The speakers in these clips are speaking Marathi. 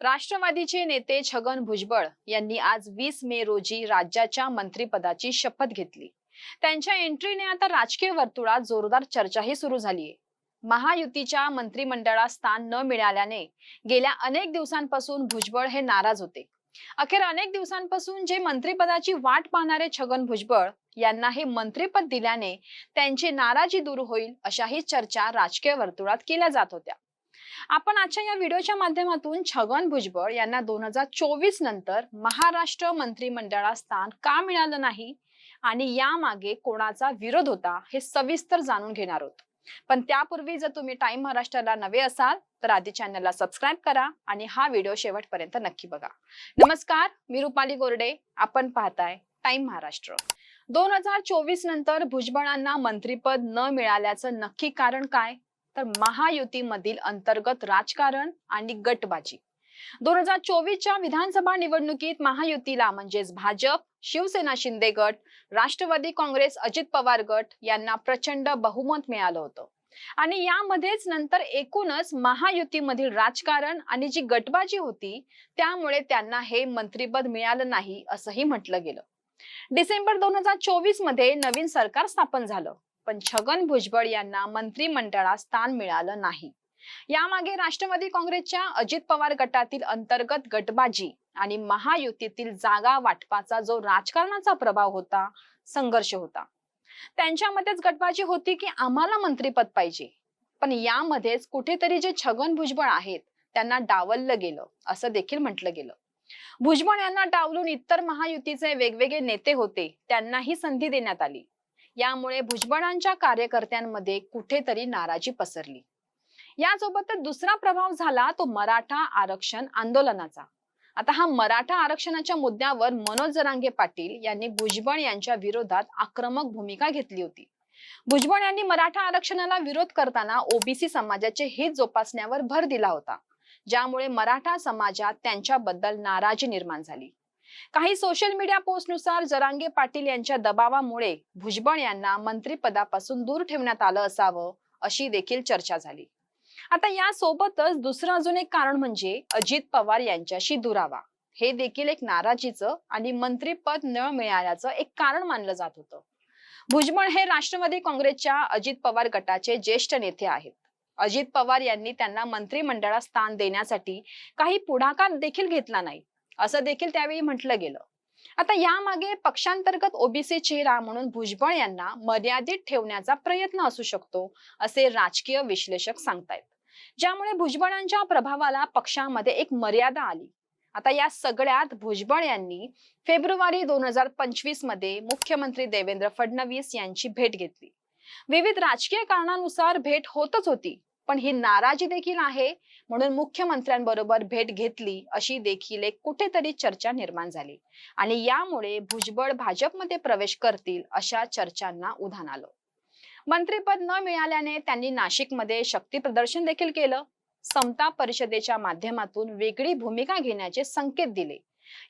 राष्ट्रवादीचे नेते छगन भुजबळ यांनी आज वीस मे रोजी राज्याच्या मंत्रिपदाची शपथ घेतली. त्यांच्या एंट्रीने आता राजकीय वर्तुळात जोरदार चर्चाही सुरू झालीय. महायुतीच्या मंत्रिमंडळात स्थान न मिळाल्याने गेल्या अनेक दिवसांपासून भुजबळ हे नाराज होते. अखेर अनेक दिवसांपासून जे मंत्रिपदाची वाट पाहणारे छगन भुजबळ यांना हे मंत्रिपद दिल्याने त्यांची नाराजी दूर होईल अशाही चर्चा राजकीय वर्तुळात केल्या जात होत्या. आपण आजच्या या व्हिडिओच्या माध्यमातून छगन भुजबळ यांना दोन हजार चोवीस नंतर महाराष्ट्र मंत्रिमंडळात स्थान का मिळालं नाही? आणि यामागे कोणाचा विरोध होता? हे सविस्तर जाणून घेणार आहोत. पण त्यापूर्वी जर तुम्ही टाइम महाराष्ट्राला नवे असाल तर आधी चॅनलला सबस्क्राईब करा आणि हा व्हिडिओ शेवटपर्यंत नक्की बघा. नमस्कार मी रुपाली गोरडे. आपण पाहताय टाइम महाराष्ट्र. दोन हजार चोवीस नंतर भुजबळांना मंत्रिपद न मिळाल्याचं नक्की कारण काय? तर महायुतीमधील अंतर्गत राजकारण आणि गटबाजी. दोन हजार चोवीसच्या विधानसभा निवडणुकीत महायुतीला म्हणजेच भाजप शिवसेना शिंदे गट राष्ट्रवादी काँग्रेस अजित पवार गट यांना प्रचंड बहुमत मिळालं होतं. आणि यामध्येच नंतर एकूणच महायुतीमधील राजकारण आणि जी गटबाजी होती त्यामुळे त्यांना हे मंत्रीपद मिळालं नाही असंही म्हटलं गेलं. डिसेंबर दोन हजार चोवीसमध्ये नवीन सरकार स्थापन झालं. पण छगन भुजबळ यांना मंत्रिमंडळात स्थान मिळालं नाही. यामागे राष्ट्रवादी काँग्रेसच्या अजित पवार गटातील अंतर्गत गटबाजी आणि महायुतीतील जागा वाटपाचा जो राजकारणाचा प्रभाव होता संघर्ष होता. त्यांच्यामध्येच गटबाजी होती की आम्हाला मंत्रीपद पाहिजे. पण यामध्येच कुठेतरी जे छगन भुजबळ आहेत त्यांना डावललं गेलं असं देखील म्हटलं गेलं. भुजबळ यांना डावलून इतर महायुतीचे वेगवेगळे नेते होते त्यांनाही संधी देण्यात आली. यामुळे भुजबळांच्या कार्यकर्त्यांमध्ये कुठेतरी नाराजी पसरली. यासोबतच दुसरा प्रभाव झाला तो मराठा आरक्षण आंदोलनाचा. आता हा मराठा आरक्षणाच्या मुद्द्यावर मनोज जरांगे पाटील यांनी भुजबळ यांच्या विरोधात आक्रमक भूमिका घेतली होती. भुजबळ यांनी मराठा आरक्षणाला विरोध करताना ओबीसी समाजाचे हित जोपासण्यावर भर दिला होता. ज्यामुळे मराठा समाजात त्यांच्याबद्दल नाराजी निर्माण झाली. काही सोशल मीडिया पोस्टनुसार जरांगे पाटील यांच्या दबावामुळे भुजबळ यांना मंत्रिपदापासून दूर ठेवण्यात आलं असावं अशी देखील चर्चा झाली. आता या सोबतच दुसरं अजून एक कारण म्हणजे अजित पवार यांच्याशी दुरावा. हे देखील एक नाराजीचं आणि मंत्रीपद न मिळाल्याचं एक कारण मानलं जात होतं. भुजबळ हे राष्ट्रवादी काँग्रेसच्या अजित पवार गटाचे ज्येष्ठ नेते आहेत. अजित पवार यांनी त्यांना मंत्रिमंडळात स्थान देण्यासाठी काही पुढाकार देखील घेतला नाही. असं देखील त्यावेळी म्हटलं गेलं. आता यामागे पक्षांतर्गत ओबीसी चेहरा म्हणून भुजबळ यांना मर्यादित ठेवण्याचा प्रयत्न असू शकतो असे राजकीय विश्लेषक सांगतायत. ज्यामुळे भुजबळांच्या प्रभावाला पक्षामध्ये एक मर्यादा आली. आता या सगळ्यात भुजबळ यांनी फेब्रुवारी दोन हजार पंचवीसमध्ये मुख्यमंत्री देवेंद्र फडणवीस यांची भेट घेतली. विविध राजकीय कारणानुसार भेट होतच होती. पण ही नाराजी देखील आहे. म्हणून मुख्यमंत्र्यांबरोबर भेट घेतली अशी देखील एक कुठेतरी चर्चा निर्माण झाली. आणि यामुळे भुजबळ भाजपमध्ये प्रवेश करतील अशा चर्चांना उधाण आलं. मंत्रीपद न मिळाल्याने त्यांनी नाशिकमध्ये शक्ती प्रदर्शन देखील केलं. समता परिषदेच्या माध्यमातून वेगळी भूमिका घेण्याचे संकेत दिले.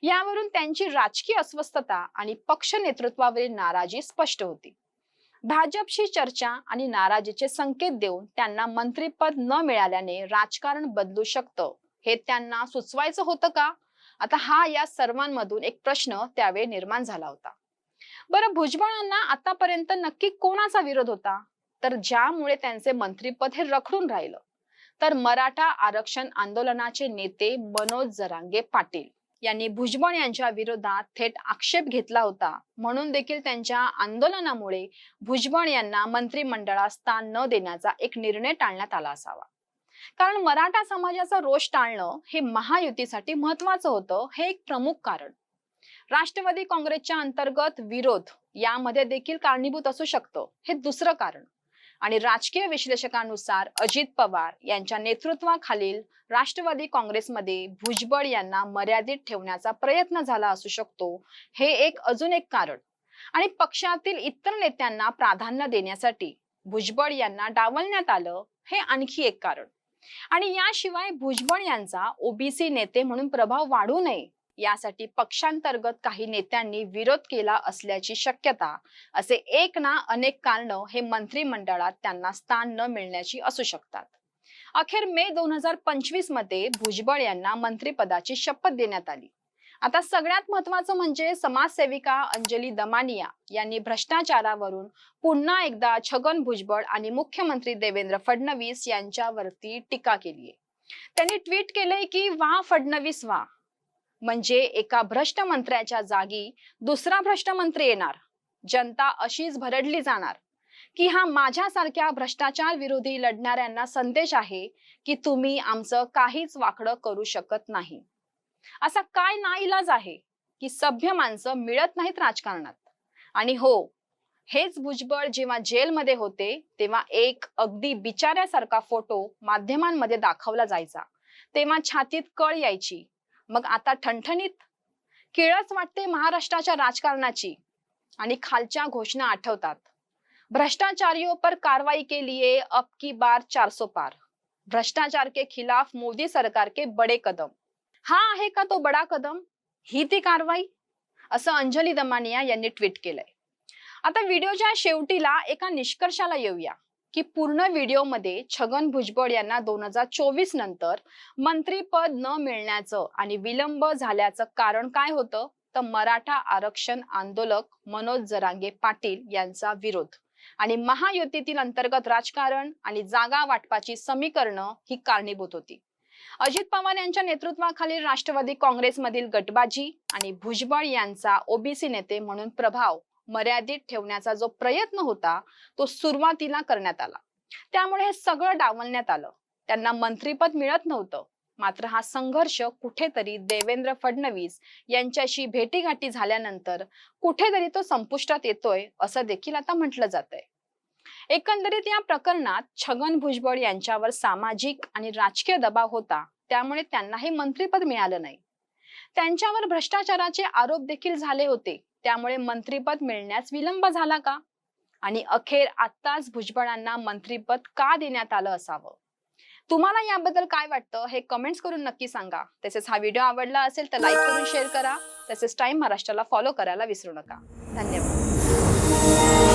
यावरून त्यांची राजकीय अस्वस्थता आणि पक्ष नेतृत्वावरील नाराजी स्पष्ट होती. भाजपशी चर्चा आणि नाराजीचे संकेत देऊन त्यांना मंत्रीपद न मिळाल्याने राजकारण बदलू शकतं. हे त्यांना सुचवायचं होतं का? आता हा या सर्वांमधून एक प्रश्न त्यावेळी निर्माण झाला होता. बरं भुजबळांना आतापर्यंत नक्की कोणाचा विरोध होता? तर ज्यामुळे त्यांचे मंत्रीपद हे रखडून राहिलं. तर मराठा आरक्षण आंदोलनाचे नेते मनोज जरांगे पाटील. यांनी भुजबळ यांच्या विरोधात थेट आक्षेप घेतला होता. म्हणून देखील त्यांच्या आंदोलनामुळे भुजबळ यांना मंत्रिमंडळात स्थान न देण्याचा एक निर्णय टाळण्यात आला असावा. कारण मराठा समाजाचा रोष टाळणं हे महायुतीसाठी महत्वाचं होतं हे एक प्रमुख कारण. राष्ट्रवादी काँग्रेसच्या अंतर्गत विरोध यामध्ये देखील कारणीभूत असू शकतं हे दुसरं कारण. आणि राजकीय विश्लेषकानुसार अजित पवार यांच्या नेतृत्वाखालील राष्ट्रवादी काँग्रेसमध्ये भुजबळ यांना मर्यादित ठेवण्याचा प्रयत्न झाला असू शकतो हे एक अजून एक कारण. आणि पक्षातील इतर नेत्यांना प्राधान्य देण्यासाठी भुजबळ यांना डावलण्यात आलं हे आणखी एक कारण. आणि याशिवाय भुजबळ यांचा ओबीसी नेते म्हणून प्रभाव वाढू नये यासाठी पक्षांतर्गत काही नेत्यांनी विरोध केला असल्याची शक्यता. असे एक ना अनेक कारण हे मंत्रिमंडळात त्यांना स्थान न मिळण्याची असू शकतात. अखेर मे दोन हजार पंचवीसमध्ये भुजबळ यांना मंत्रिपदाची शपथ देण्यात आली. आता सगळ्यात महत्वाचं म्हणजे समाजसेविका अंजली दमानिया यांनी भ्रष्टाचारावरून पुन्हा एकदा छगन भुजबळ आणि मुख्यमंत्री देवेंद्र फडणवीस यांच्यावरती टीका केली त्यांनी ट्विट केलंय की वा फडणवीस वा. म्हणजे एका भ्रष्ट मंत्र्याच्या जागी दुसरा भ्रष्ट मंत्री येणार. जनता अशीच भरडली जाणार. की हा माझ्यासारख्या भ्रष्टाचार विरोधी लढणाऱ्यांना संदेश आहे की तुम्ही आमचं काहीच वाकडं करू शकत नाही. असा काय नाईलाज आहे की सभ्य माणसं मिळत नाहीत राजकारणात. आणि हो हेच भुजबळ जेव्हा जेलमध्ये होते तेव्हा एक अगदी बिचाऱ्यासारखा फोटो माध्यमांमध्ये दाखवला जायचा. तेव्हा छातीत कळ यायची मग आता ठणठणीत किळच वाटते महाराष्ट्राच्या राजकारणाची. आणि खालच्या घोषणा आठवतात. भ्रष्टाचारियों पर कार्रवाई के लिए अब की बार 400 पार. भ्रष्टाचार के खिलाफ मोदी सरकार के बडे कदम. हा आहे का तो बडा कदम? ही ती कारवाई? असं अंजली दमानिया यांनी ट्विट केलंय. आता व्हिडिओच्या शेवटीला एका निष्कर्षाला येऊया. की पूर्ण व्हिडिओमध्ये छगन भुजबळ यांना दोन हजार चोवीस नंतर मंत्रीपद न मिळण्याचं आणि विलंब झाल्याचं कारण काय होतं? तर मराठा आरक्षण आंदोलक मनोज जरांगे पाटील यांचा विरोध. आणि महायुतीतील अंतर्गत राजकारण आणि जागा वाटपाची समीकरणं ही कारणीभूत होती. अजित पवार यांच्या नेतृत्वाखालील राष्ट्रवादी काँग्रेसमधील गटबाजी आणि भुजबळ यांचा ओबीसी नेते म्हणून प्रभाव मर्यादित ठेवण्याचा जो प्रयत्न होता तो सुरुवातीला करण्यात आला. त्यामुळे हे सगळं डावलण्यात आलं. त्यांना मंत्रीपद मिळत नव्हतं. मात्र हा संघर्ष कुठेतरी देवेंद्र फडणवीस यांच्याशी भेटीगाठी झाल्यानंतर कुठेतरी तो संपुष्टात येतोय असं देखील आता म्हटलं जात एकंदरीत या प्रकरणात छगन भुजबळ यांच्यावर सामाजिक आणि राजकीय दबाव होता त्यामुळे त्यांना हे मंत्रीपद मिळालं नाही. त्यांच्यावर भ्रष्टाचाराचे आरोप देखील झाले होते. त्यामुळे मंत्रीपद मिळण्यास विलंब झाला का? आणि अखेर आत्ताच भुजबळांना मंत्रीपद का देण्यात आलं असावं? तुम्हाला याबद्दल काय वाटतं हे कमेंट्स करून नक्की सांगा. तसेच हा व्हिडिओ आवडला असेल तर लाईक करून शेअर करा. तसेच टाइम महाराष्ट्राला फॉलो करायला विसरू नका. धन्यवाद.